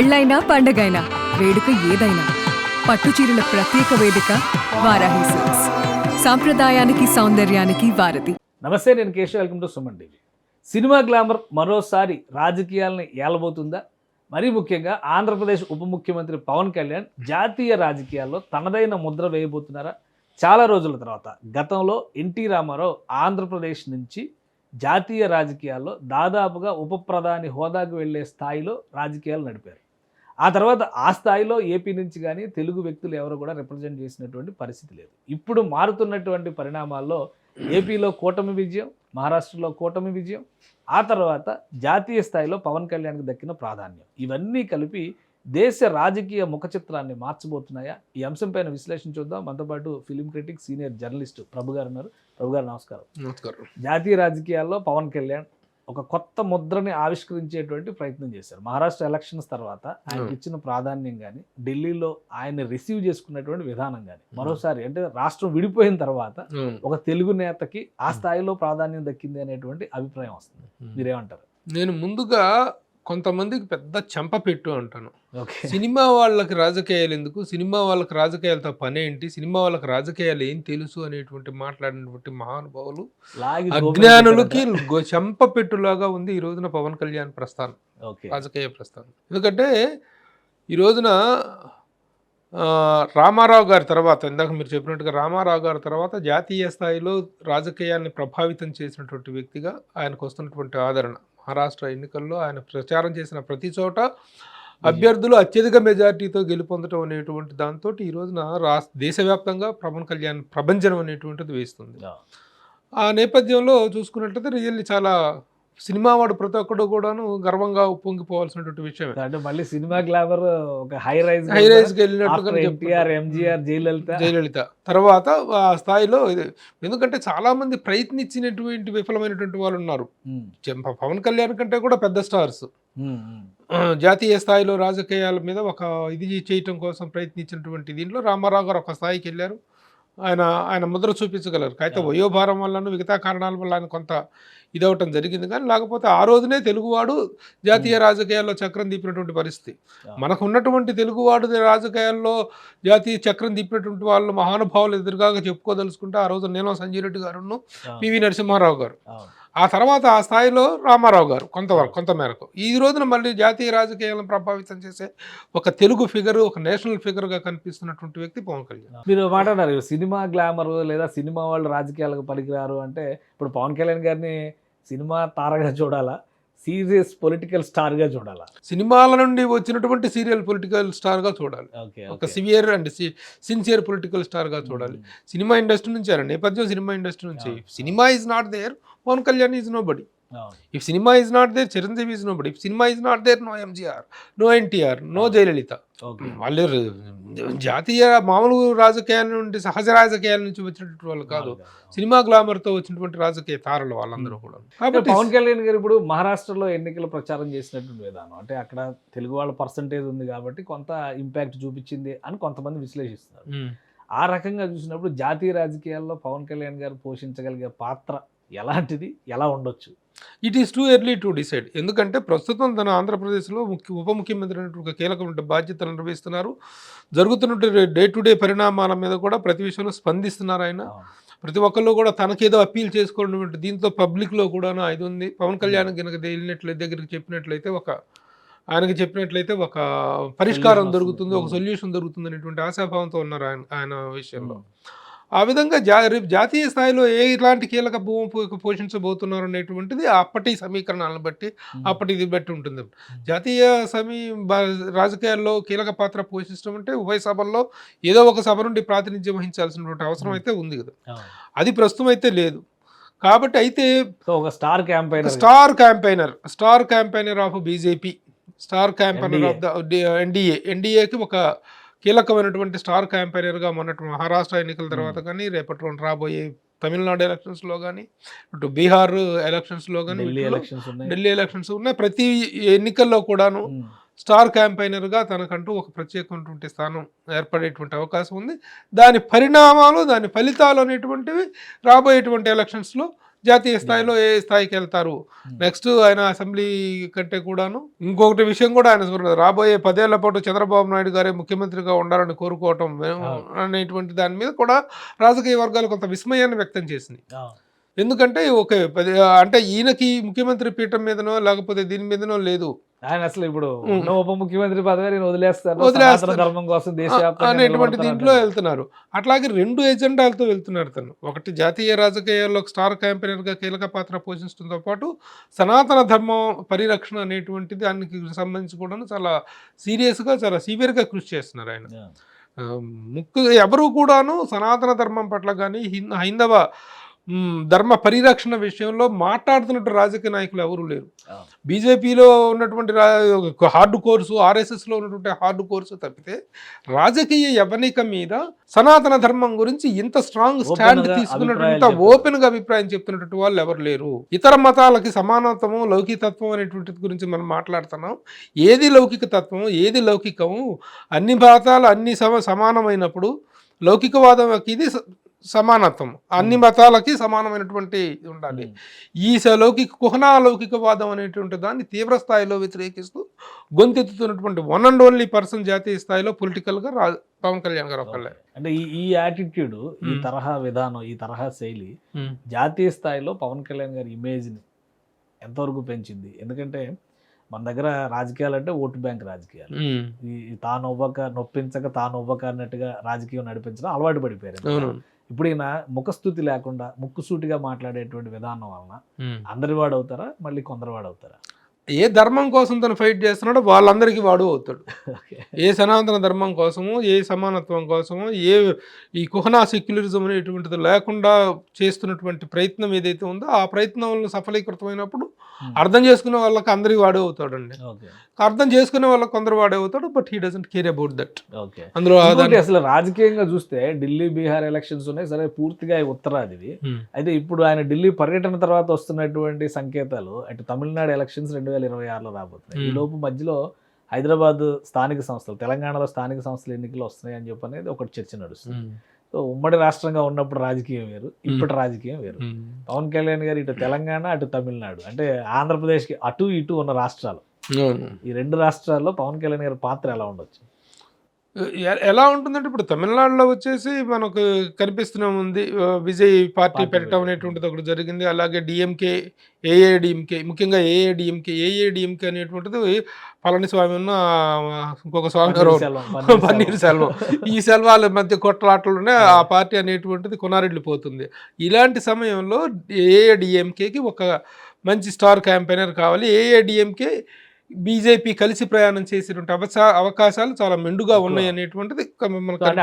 పెళ్ళైనా పండగైనా వేడుక ఏదైనా పట్టుచీరల ప్రత్యేక వేదిక వారాహి సిల్క్స్ సాంప్రదాయానికి సౌందర్యానికి వారధి. నమస్తే నేను Keshav. Welcome to Suman TV. Cinema glamour మరోసారి రాజకీయాలను ఏలబోతుందా? మరీ ముఖ్యంగా ఆంధ్రప్రదేశ్ ఉప ముఖ్యమంత్రి పవన్ కళ్యాణ్ జాతీయ రాజకీయాల్లో తనదైన ముద్ర వేయబోతున్నారా? చాలా రోజుల తర్వాత గతంలో ఎన్టీ రామారావు ఆంధ్రప్రదేశ్ నుంచి జాతీయ రాజకీయాల్లో దాదాపుగా ఉప ప్రధాని హోదాకు వెళ్ళే స్థాయిలో రాజకీయాలు నడిపారు. ఆ తర్వాత ఆ స్థాయిలో ఏపీ నుంచి కానీ తెలుగు వ్యక్తులు ఎవరు కూడా రిప్రజెంట్ చేసినటువంటి పరిస్థితి లేదు. ఇప్పుడు మారుతున్నటువంటి పరిణామాల్లో ఏపీలో కూటమి విజయం మహారాష్ట్రలో కూటమి విజయం ఆ తర్వాత జాతీయ స్థాయిలో పవన్ కళ్యాణ్కి దక్కిన ప్రాధాన్యం. ఇవన్నీ కలిపి దేశ రాజకీయ ముఖ చిత్రాన్ని మార్చబోతున్నాయా? ఈ అంశంపైన విశ్లేషణ చూద్దాం. మనతో పాటు film critic senior journalist Prabhu గారు ఉన్నారు. ప్రభు గారు నమస్కారం. నమస్కారం. జాతీయ రాజకీయాల్లో పవన్ కళ్యాణ్ ఒక కొత్త ముద్రని ఆవిష్కరించేటువంటి ప్రయత్నం చేశారు. మహారాష్ట్ర ఎలక్షన్స్ తర్వాత ఆయనకి Hmm. ఇచ్చిన ప్రాధాన్యం కానీ ఢిల్లీలో ఆయన రిసీవ్ చేసుకున్నటువంటి విధానం కానీ మరోసారి అంటే రాష్ట్రం విడిపోయిన తర్వాత అవును. ఒక తెలుగు నేతకి ఆ స్థాయిలో ప్రాధాన్యం దక్కింది అనేటువంటి అభిప్రాయం వస్తుంది. మీరేమంటారు? నేను ముందుగా కొంతమందికి పెద్ద చెంప పెట్టు అంటాను. సినిమా వాళ్ళకి రాజకీయాలు ఎందుకు? సినిమా వాళ్ళకి రాజకీయాలతో పని ఏంటి? సినిమా వాళ్ళకి రాజకీయాలు ఏం తెలుసు అనేటువంటి మాట్లాడినటువంటి మహానుభావులు అజ్ఞానులకి చెంప పెట్టులాగా ఉంది ఈ రోజున పవన్ కళ్యాణ్ ప్రస్థానం. ఓకే. రాజకీయ ప్రస్థానం. ఎందుకంటే ఈ రోజున రామారావు గారి తర్వాత ఇందాక మీరు చెప్పినట్టుగా రామారావు గారి తర్వాత జాతీయ స్థాయిలో రాజకీయాన్ని ప్రభావితం చేసినటువంటి వ్యక్తిగా ఆయనకు వస్తున్నటువంటి ఆదరణ. మహారాష్ట్ర ఎన్నికల్లో ఆయన ప్రచారం చేసిన ప్రతి చోట అభ్యర్థులు అత్యధిక మెజారిటీతో గెలుపొందడం అనేటువంటి దాంతో ఈ రోజున రాష్ట్ర దేశవ్యాప్తంగా పవన్ కళ్యాణ్ ప్రభంజనం అనేటువంటిది వేస్తుంది. ఆ నేపథ్యంలో చూసుకున్నట్లయితే రియల్లీ చాలా సినిమా వాడు ప్రతి ఒక్కడు కూడాను గర్వంగా ఉప్పొంగిపోవాల్సినటువంటి విషయమే. అంటే మళ్ళీ సినిమా గ్లామర్ ఒక హై రైజ్ హై రైజ్కి వెళ్ళినట్టుగా ఎన్టీఆర్ ఎంజీఆర్ జయలలిత. జయలలిత. తర్వాత ఆ స్థాయిలో ఎందుకంటే చాలా మంది ప్రయత్నించినటువంటి విఫలమైనటువంటి వాళ్ళు ఉన్నారు. పవన్ కళ్యాణ్ కంటే కూడా పెద్ద స్టార్స్. జాతీయ స్థాయిలో రాజకీయాల మీద ఒక ఇది చేయటం కోసం ప్రయత్నించినటువంటి దీంట్లో రామారావు గారు ఒక స్థాయికి వెళ్ళారు. ఆయన ఆయన ముద్ర చూపించగలరు. అయితే వయోభారం వల్ల మిగతా కారణాల వల్ల ఆయన కొంత ఇదవటం జరిగింది. కానీ లేకపోతే ఆ రోజునే తెలుగువాడు జాతీయ రాజకీయాల్లో చక్రం తిప్పినటువంటి పరిస్థితి. మనకు ఉన్నటువంటి తెలుగువాడు రాజకీయాల్లో జాతీయ చక్రం తిప్పినటువంటి వాళ్ళు మహానుభావులు ఎదురుగా చెప్పుకోదలుచుకుంటే ఆ రోజు నీలం సంజయ్ రెడ్డి గారును పివి నరసింహారావు గారు. ఆ తర్వాత ఆ స్థాయిలో రామారావు గారు కొంతవరకు కొంత మేరకు. ఈ రోజున మళ్ళీ జాతీయ రాజకీయాలను ప్రభావితం చేసే ఒక తెలుగు ఫిగర్ ఒక నేషనల్ ఫిగర్గా కనిపిస్తున్నటువంటి వ్యక్తి పవన్ కళ్యాణ్. మీరు మాట్లాడారు సినిమా గ్లామర్ లేదా సినిమా వాళ్ళు రాజకీయాలకు పనికిరారు అంటే ఇప్పుడు పవన్ కళ్యాణ్ గారిని సినిమా తారగా చూడాలా? సీరియస్ పొలిటికల్ స్టార్గా చూడాలా? సినిమాల నుండి వచ్చినటువంటి సీరియల్ పొలిటికల్ స్టార్గా చూడాలి. ఓకే ఒక సివియర్ అండ్ సిన్సియర్ పొలిటికల్ స్టార్గా చూడాలి. సినిమా ఇండస్ట్రీ నుంచి నేపథ్యం సినిమా ఇండస్ట్రీ నుంచి. Cinema is not there Pawan Kalyan is nobody if cinema is not there Chiranjeevi is nobody if cinema is not there no MGR no NTR no. Jayalalithaa okay. వాళ్ళు జాతీయ మామూలు రాజకీయాల నుండి సహజ రాజకీయాల నుంచి వచ్చినటువంటి వాళ్ళు కాదు. సినిమా గ్లామర్తో వచ్చినటువంటి రాజకీయ తారలు వాళ్ళందరూ కూడా కాబట్టి పవన్ కళ్యాణ్ గారు ఇప్పుడు మహారాష్ట్రలో ఎన్నికల ప్రచారం చేసినటువంటి విధానం. అంటే అక్కడ తెలుగు వాళ్ళ పర్సంటేజ్ ఉంది కాబట్టి కొంత ఇంపాక్ట్ చూపించింది అని కొంతమంది విశ్లేషిస్తున్నారు. మ్మ్. ఆ రకంగా చూసినప్పుడు జాతీయ రాజకీయాల్లో పవన్ కళ్యాణ్ గారు పోషించగలిగే పాత్ర ఎలాంటిది? ఎలా ఉండొచ్చు? It is too early to decide ఎందుకంటే ప్రస్తుతం తన ఆంధ్రప్రదేశ్లో ముఖ్య ఉప ముఖ్యమంత్రి అనేటువంటి ఒక కీలకమైన బాధ్యతలు నిర్వహిస్తున్నారు. జరుగుతున్న డే టు డే పరిణామాల మీద కూడా ప్రతి విషయంలో స్పందిస్తున్నారు ఆయన. ప్రతి ఒక్కళ్ళు కూడా తనకేదో అప్పీల్ చేసుకోవడం దీంతో పబ్లిక్లో కూడా ఇది ఉంది. పవన్ కళ్యాణ్ కనుక వెళ్ళినట్లయితే దగ్గరికి చెప్పినట్లయితే ఒక ఆయనకి చెప్పినట్లయితే ఒక పరిష్కారం దొరుకుతుంది ఒక. సొల్యూషన్ దొరుకుతుంది అనేటువంటి ఆశాభావంతో ఉన్నారు ఆయన ఆయన విషయంలో. ఆ విధంగా జా రేపు జాతీయ స్థాయిలో ఏ ఇలాంటి కీలక భూమి పోషించబోతున్నారు అనేటువంటిది అప్పటి సమీకరణాలను బట్టి అప్పటి ఇది బట్టి ఉంటుంది. జాతీయ సమీ రాజకీయాల్లో కీలక పాత్ర పోషించడం అంటే ఉభయ సభల్లో ఏదో ఒక సభ నుండి ప్రాతినిధ్యం వహించాల్సినటువంటి అవసరం అయితే ఉంది కదా. అది ప్రస్తుతం అయితే లేదు. కాబట్టి అయితే ఒక star campaigner star campaigner star campaigner of BJP star campaigner of the NDA ఎన్డీఏకి ఒక కీలకమైనటువంటి స్టార్ క్యాంపెయినర్గా మొన్నటి మహారాష్ట్ర ఎన్నికల తర్వాత కానీ రేపటి రాబోయే తమిళనాడు ఎలక్షన్స్లో కానీ ఇటు బీహార్ ఎలక్షన్స్లో కానీ ఢిల్లీ ఎలక్షన్స్ ఉన్నాయి. ఢిల్లీ ఎలక్షన్స్ ఉన్నాయి. ప్రతి ఎన్నికల్లో కూడాను. స్టార్ క్యాంపెయినర్గా తనకంటూ ఒక ప్రత్యేకమైనటువంటి స్థానం ఏర్పడేటువంటి అవకాశం ఉంది. దాని పరిణామాలు దాని ఫలితాలు అనేటువంటివి రాబోయేటువంటి ఎలక్షన్స్లో జాతీయ స్థాయిలో ఏ స్థాయికి వెళ్తారు? నెక్స్ట్ ఆయన అసెంబ్లీ కంటే కూడాను ఇంకొకటి విషయం కూడా ఆయన చూడలేదు. రాబోయే పదేళ్ళ పాటు చంద్రబాబు నాయుడు గారే ముఖ్యమంత్రిగా ఉండాలని కోరుకోవటం. అనేటువంటి దాని మీద కూడా రాజకీయ వర్గాలు కొంత విస్మయాన్ని వ్యక్తం చేసింది ఎందుకంటే ఒక పది అంటే ఈయనకి ముఖ్యమంత్రి పీఠం మీదనో లేకపోతే దీని మీదనో లేదు. ఆయన అసలు ఇప్పుడు ఉప ముఖ్యమంత్రి పదవి నేను వదిలేస్తాను. ధర్మం కోసం అనేటువంటి దీంట్లో. వెళ్తున్నారు. అట్లాగే రెండు ఎజెండాలతో వెళ్తున్నారు తను. ఒకటి జాతీయ రాజకీయాల్లో స్టార్ క్యాంపెయినర్గా కీలక పాత్ర పోషించడంతో పాటు సనాతన ధర్మం పరిరక్షణ అనేటువంటిది దానికి సంబంధించి కూడా చాలా సీరియస్గా చాలా సివియర్గా కృషి చేస్తున్నారు ఆయన. ముక్కు ఎవరు కూడాను సనాతన ధర్మం పట్ల కానీ హైందవ ధర్మ పరిరక్షణ విషయంలో మాట్లాడుతున్నట్టు రాజకీయ నాయకులు ఎవరు లేరు. బీజేపీలో ఉన్నటువంటి హార్డ్ కోర్సు ఆర్ఎస్ఎస్లో ఉన్నటువంటి హార్డ్ కోర్సు తప్పితే రాజకీయ యవనిక మీద సనాతన ధర్మం గురించి ఇంత స్ట్రాంగ్ స్టాండ్ తీసుకున్నటువంటి అభిప్రాయాలు చెప్తారు. ఓపెన్గా అభిప్రాయం చెప్తున్నటువంటి వాళ్ళు ఎవరు లేరు ఇతర మతాలకి సమానత్వము లౌకికతత్వం అనేటువంటి గురించి మనం మాట్లాడుతున్నాం ఏది లౌకిక తత్వం ఏది లౌకికము అన్ని మతాలు అన్ని సమ సమానమైనప్పుడు లౌకికవాదంకి ఇది సమానత్వం. అన్ని మతాలకి సమానమైనటువంటి ఉండాలి. ఈ లౌకిక కుహనా లౌకికవాదం అనేటువంటి దాన్ని తీవ్ర స్థాయిలో వ్యతిరేకిస్తూ గొంతెత్తుతున్నటువంటి వన్ అండ్ ఓన్లీ పర్సన్ జాతీయ స్థాయిలో పొలిటికల్గా రా పవన్ కళ్యాణ్ గారు ఒకళ్ళే అంటే ఈ ఈ యాటిట్యూడ్ ఈ. తరహా విధానం ఈ తరహా శైలి జాతీయ స్థాయిలో పవన్ కళ్యాణ్ గారి ఇమేజ్ని ఎంతవరకు పెంచింది? ఎందుకంటే మన దగ్గర రాజకీయాలు అంటే ఓటు బ్యాంక్ రాజకీయాలు. ఈ తాను నొప్పించక తాను అన్నట్టుగా రాజకీయం నడిపించడం అలవాటు పడిపోయారు. అవును ఇప్పుడు ఈయన ముఖస్థుతి లేకుండా ముక్కుసూటిగా మాట్లాడేటువంటి విధానం వలన అందరి వాడు అవుతారా మళ్ళీ కొందరు వాడు అవుతారా ఏ ధర్మం కోసం తను ఫైట్ చేస్తున్నాడో వాళ్ళందరికీ వాడు అవుతాడు. ఏ సనాతన ధర్మం కోసము ఏ సమానత్వం కోసము ఏ ఈ కుహనా సెక్యులరిజం అనేటువంటిది లేకుండా చేస్తున్నటువంటి ప్రయత్నం ఏదైతే ఉందో ఆ ప్రయత్నంలో సఫలీకృతమైనప్పుడు Hmm. అర్థం చేసుకునే వాళ్ళకి అందరికి వాడే అవుతాడండి. అర్థం చేసుకునే వాళ్ళకి కొందరు వాడే అవుతాడు but he doesn't care about that అందులో అసలు రాజకీయంగా చూస్తే ఢిల్లీ బీహార్ ఎలక్షన్స్ ఉన్నాయి సరే పూర్తిగా ఉత్తరాదివి Hmm. అయితే ఇప్పుడు ఆయన ఢిల్లీ పర్యటన తర్వాత వస్తున్నటువంటి సంకేతాలు అటు తమిళనాడు ఎలక్షన్స్ రెండు వేల ఇరవై ఆరులో రాబోతున్నాయి ఈ. లోపు మధ్యలో హైదరాబాద్ స్థానిక సంస్థలు తెలంగాణలో స్థానిక సంస్థల ఎన్నికలు వస్తున్నాయి అని చెప్పి అనేది ఒకటి చర్చ నడుస్తుంది. సో ఉమ్మడి రాష్ట్రంగా ఉన్నప్పుడు రాజకీయం వేరు ఇప్పటి రాజకీయం వేరు. పవన్ కళ్యాణ్ గారు ఇటు తెలంగాణ అటు తమిళనాడు అంటే ఆంధ్రప్రదేశ్కి అటు ఇటు ఉన్న రాష్ట్రాలు. ఈ రెండు రాష్ట్రాల్లో పవన్ కళ్యాణ్ గారి పాత్ర ఎలా ఉండొచ్చు ఎలా ఉంటుందంటే ఇప్పుడు తమిళనాడులో వచ్చేసి మనకు కనిపిస్తూనే ఉంది. విజయ్ పార్టీ పెట్టడం. అనేటువంటిది ఒకటి జరిగింది. అలాగే డిఎంకే ఏఏడిఎంకే ముఖ్యంగా ఏఏడిఎంకే ఏఏడిఎంకే అనేటువంటిది పళనిస్వామి ఉన్న ఇంకొక స్వామి పన్నీర్ సెల్వం ఈ సెల్వాల మధ్య కొట్లాటలోనే ఆ. పార్టీ అనేటువంటిది కొనారెడ్డి పోతుంది. ఇలాంటి సమయంలో ఏఏడిఎంకేకి ఒక మంచి స్టార్ క్యాంపెయినర్ కావాలి. ఏఏడిఎంకే బీజేపీ కలిసి ప్రయాణం చేసినటువంటి అవసా అవకాశాలు చాలా మెండుగా ఉన్నాయి అనేటువంటిది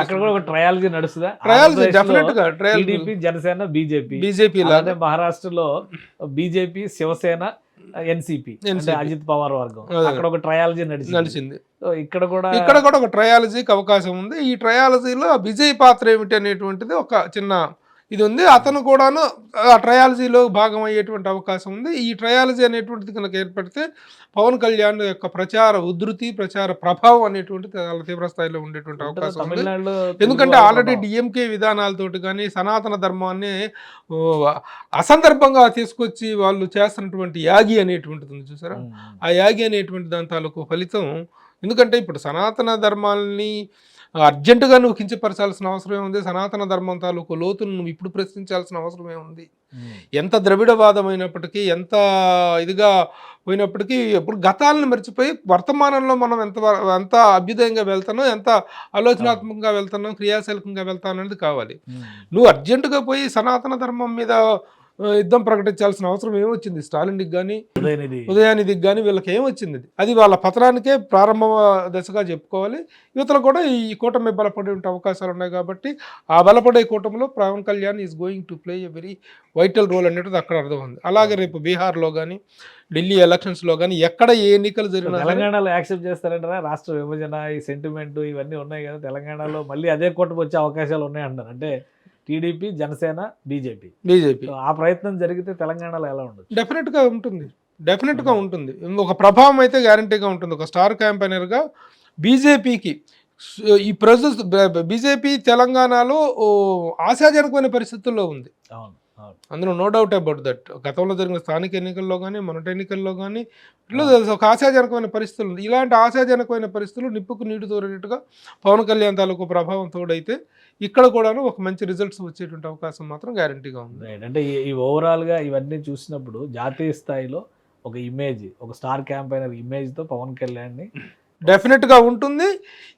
అక్కడ కూడా ఒక ట్రయాలజీ నడుస్తుందా? ట్రయల్స్ డెఫినెట్గా ట్రయల్ జనసేన బీజేపీ. బీజేపీ మహారాష్ట్రలో బీజేపీ శివసేన ఎన్సిపి. అజిత్ పవార్ వర్గం. అక్కడ ఒక ట్రయాలజీ నడిచింది. ఇక్కడ కూడా ఇక్కడ కూడా ఒక ట్రయాలజీకి అవకాశం ఉంది. ఈ ట్రయాలజీలో విజయ్ పాత్ర ఏమిటి అనేటువంటిది ఒక చిన్న ఇది ఉంది అతను కూడాను ఆ ట్రయాలజీలో భాగం అయ్యేటువంటి అవకాశం ఉంది. ఈ ట్రయాలజీ అనేటువంటిది కనుక ఏర్పడితే పవన్ కళ్యాణ్ యొక్క ప్రచార ఉధృతి ప్రచార ప్రభావం అనేటువంటిది చాలా తీవ్ర స్థాయిలో ఉండేటువంటి అవకాశం ఉంది. ఎందుకంటే ఆల్రెడీ? డిఎంకే విధానాలతోటి కానీ సనాతన ధర్మాన్ని అసందర్భంగా తీసుకొచ్చి వాళ్ళు చేస్తున్నటువంటి యాగి అనేటువంటిది ఉంది చూసారా? ఆ యాగి అనేటువంటి దాని తాలూకు ఫలితం ఎందుకంటే ఇప్పుడు సనాతన ధర్మాల్ని అర్జెంటుగా నువ్వు కించపరచాల్సిన అవసరం ఏముంది సనాతన ధర్మం తాలూకు లోతును నువ్వు ఇప్పుడు ప్రశ్నించాల్సిన అవసరం ఏముంది ఎంత ద్రవిడవాదం అయినప్పటికీ ఎంత ఇదిగా పోయినప్పటికీ ఇప్పుడు గతాలను మర్చిపోయి వర్తమానంలో మనం ఎంత ఎంత అభ్యుదయంగా వెళ్తానో ఎంత ఆలోచనాత్మకంగా వెళ్తానో క్రియాశీలకంగా వెళ్తానో అనేది కావాలి. నువ్వు అర్జెంటుగా పోయి సనాతన ధర్మం మీద యుద్ధం ప్రకటించాల్సిన అవసరం ఏమొచ్చింది? స్టాలిన్కి కానీ ఉదయనిధి. ఉదయానిధికి కానీ వీళ్ళకి ఏమొచ్చింది? అది వాళ్ళ పతనానికే ప్రారంభ దశగా చెప్పుకోవాలి. యువతలు కూడా ఈ కూటమి బలపడే ఉండే అవకాశాలు ఉన్నాయి కాబట్టి ఆ బలపడే కూటమిలో Pawan Kalyan is going to play a very vital role అనేటిది అక్కడ అర్థం ఉంది అలాగే రేపు బీహార్లో కానీ ఢిల్లీ ఎలక్షన్స్లో కానీ ఎక్కడ ఏ ఎన్నికలు జరిగినా తెలంగాణలో యాక్సెప్ట్ చేస్తారంటారా? రాష్ట్ర విభజన ఈ సెంటిమెంట్ ఇవన్నీ ఉన్నాయి కదా. తెలంగాణలో మళ్ళీ అదే కూటమి వచ్చే అవకాశాలు ఉన్నాయి అంటారు అంటే టీడీపీ జనసేన బీజేపీ. బీజేపీ. ఆ ప్రయత్నం జరిగితే తెలంగాణలో ఎలా ఉండొచ్చు? డెఫినెట్గా ఉంటుంది. డెఫినెట్గా ఉంటుంది. ఒక ప్రభావం అయితే గ్యారంటీగా ఉంటుంది. ఒక స్టార్ క్యాంపెయినర్గా బీజేపీకి ఈ ప్రజెస్ బీజేపీ తెలంగాణలో ఆశాజనకమైన పరిస్థితుల్లో ఉంది. అవును. అందులో నో డౌట్ అబౌట్ దట్ గతంలో జరిగిన స్థానిక ఎన్నికల్లో కానీ మొన్నటి ఎన్నికల్లో కానీ ఇట్లా ఒక ఆశాజనకమైన పరిస్థితులు ఉంది. ఇలాంటి ఆశాజనకమైన పరిస్థితులు నిప్పుకు నీటి తోరేటట్టుగా పవన్ కళ్యాణ్ తాలూకు ప్రభావం తోడైతే ఇక్కడ కూడాను ఒక మంచి రిజల్ట్స్ వచ్చేటువంటి అవకాశం మాత్రం గ్యారంటీగా ఉంది. అంటే ఈ- ఈ ఓవరాల్గా ఇవన్నీ చూసినప్పుడు జాతీయ స్థాయిలో ఒక ఇమేజ్ ఒక స్టార్ క్యాంపైనర్ ఇమేజ్తో పవన్ కళ్యాణ్ని డెఫినెట్గా ఉంటుంది.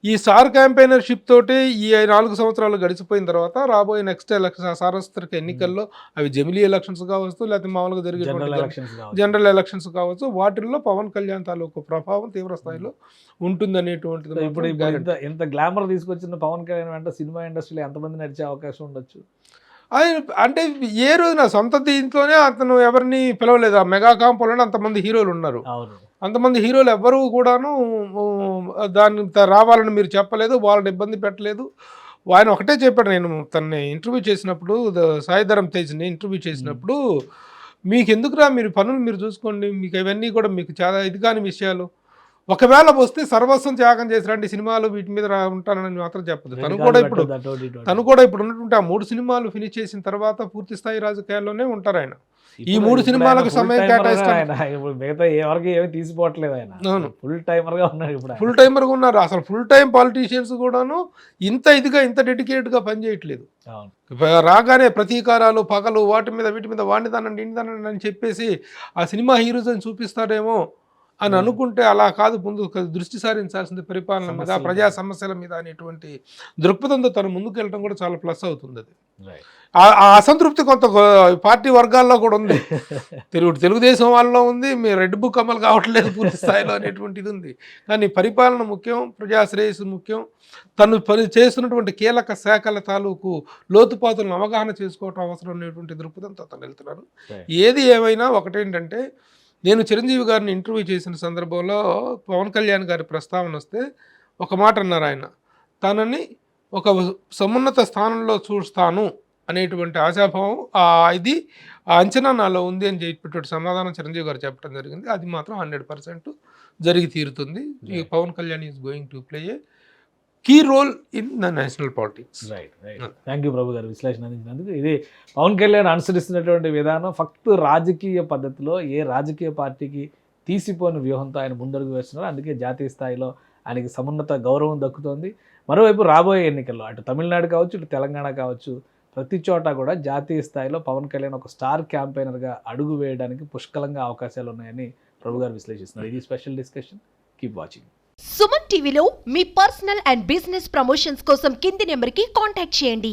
ఈ స్టార్ క్యాంపెయినర్షిప్ తోటి ఈ నాలుగు సంవత్సరాలు గడిచిపోయిన తర్వాత రాబోయే నెక్స్ట్ ఎలక్షన్ సార్వత్రిక ఎన్నికల్లో అవి జమిలీ ఎలక్షన్స్ కావచ్చు లేకపోతే మామూలుగా కావచ్చు. జనరల్ ఎలక్షన్స్ కావచ్చు వాటిల్లో పవన్ కళ్యాణ్ తాలూకు ప్రభావం తీవ్ర స్థాయిలో ఉంటుందనేటువంటిది ఇప్పుడు ఇంత గ్లామర్ తీసుకొచ్చిన పవన్ కళ్యాణ్ వెంట సినిమా ఇండస్ట్రీలో ఎంతమంది నడిచే అవకాశం ఉండొచ్చు? ఆయన అంటే ఏ రోజున సొంత దీంట్లోనే అతను ఎవరిని పిలవలేదు. ఆ మెగా కాంపోలోనే అంతమంది హీరోలు ఉన్నారు. అవును. అంతమంది హీరోలు ఎవ్వరూ కూడాను దాన్ని రావాలని మీరు చెప్పలేదు వాళ్ళని ఇబ్బంది పెట్టలేదు. ఆయన ఒకటే చెప్పాడు నేను తనని ఇంటర్వ్యూ చేసినప్పుడు సాయిధరం తేజ్ని ఇంటర్వ్యూ చేసినప్పుడు మీకు ఎందుకురా మీరు పనులు మీరు చూసుకోండి మీకు ఇవన్నీ కూడా మీకు చాలా ఇది కాని విషయాలు. ఒకవేళ వస్తే సర్వస్వం త్యాగం చేసి రండి సినిమాలు వీటి మీద రా- ఉంటానని మాత్రం చెప్పదు తను కూడా ఇప్పుడు తను కూడా ఇప్పుడు ఉన్నటువంటి ఆ మూడు సినిమాలు ఫినిష్ చేసిన తర్వాత పూర్తి స్థాయి రాజకీయాల్లోనే ఉంటారు ఆయన. ఈ మూడు సినిమాలకు సమయం కేటాయిస్తాను. ఆయన ఇప్పుడు మిగతా ఎవరికి ఏమీ తీసిపోవట్లేదు ఆయన అవును. ఫుల్ టైమర్గా ఉన్నాడు ఇప్పుడు. ఫుల్ టైమర్గా ఉన్నారు అసలు ఫుల్ టైం పాలిటీషియన్స్ కూడాను ఇంత ఇదిగా ఇంత డెడికేటెడ్గా పనిచేయట్లేదు అవును ఇప్ప- రాగానే ప్రతీకారాలు పగలు వాటి మీద వీటి మీద వాడిని దానండి ఇంటి దానండి అని చెప్పేసి ఆ సినిమా హీరోస్ అని చూపిస్తాడేమో అని. అనుకుంటే అలా కాదు ముందు దృష్టి సారించాల్సింది పరిపాలన మీద ప్రజా. సమస్యల మీద అనేటువంటి దృక్పథంతో తను ముందుకు వెళ్ళడం కూడా చాలా ప్లస్ అవుతుంది అది. ఆ- అసంతృప్తి కొంత పార్టీ వర్గాల్లో కూడా ఉంది. తెలుగు తెలుగుదేశం వాళ్ళలో ఉంది మీ రెడ్ బుక్ అమలు కావట్లేదు పూర్తి స్థాయిలో అనేటువంటిది ఉంది. కానీ పరిపాలన ముఖ్యం ప్రజా శ్రేయస్సు ముఖ్యం. తను పని చేస్తున్నటువంటి కీలక శాఖల తాలూకు లోతుపాతులను అవగాహన చేసుకోవటం అవసరం అనేటువంటి దృక్పథంతో తను వెళ్తున్నారు. ఏది ఏమైనా ఒకటేంటంటే నేను చిరంజీవి గారిని ఇంటర్వ్యూ చేసిన సందర్భంలో పవన్ కళ్యాణ్ గారి ప్రస్తావన వస్తే ఒక మాట అన్నారు ఆయన. తనని ఒక సమున్నత స్థానంలో చూస్తాను. అనేటువంటి ఆశాభావం ఇది అంచనా నాలో ఉంది అని చెప్పేటువంటి సమాధానం చిరంజీవి గారు చెప్పడం జరిగింది. అది మాత్రం హండ్రెడ్ పర్సెంట్ జరిగి తీరుతుంది. ఈ. Pawan Kalyan is going to play a key role in the national politics. Right right thank you Prabhu garu. విశ్లేషణ అందించినందుకు. ఇది పవన్ కళ్యాణ్ అనుసరిస్తున్నటువంటి విధానం. ఫక్త్ రాజకీయ పద్ధతిలో ఏ రాజకీయ పార్టీకి తీసిపోని వ్యూహంతో ఆయన ముందడుగు వేస్తున్నారు. అందుకే జాతీయ స్థాయిలో ఆయనకి సమున్నత గౌరవం దక్కుతోంది. మరోవైపు రాబోయే ఎన్నికల్లో అటు తమిళనాడు కావచ్చు ఇటు తెలంగాణ కావచ్చు ప్రతి చోట కూడా జాతీయ స్థాయిలో పవన్ కళ్యాణ్ ఒక స్టార్ క్యాంపెయినర్గా అడుగు వేయడానికి పుష్కలంగా అవకాశాలు ఉన్నాయని ప్రభు గారు విశ్లేషిస్తున్నారు. ఇది special discussion. Keep watching Suman టీవీలో మీ పర్సనల్ అండ్ బిజినెస్ ప్రమోషన్స్ కోసం కింది నెంబర్కి కాంటాక్ట్ చేయండి.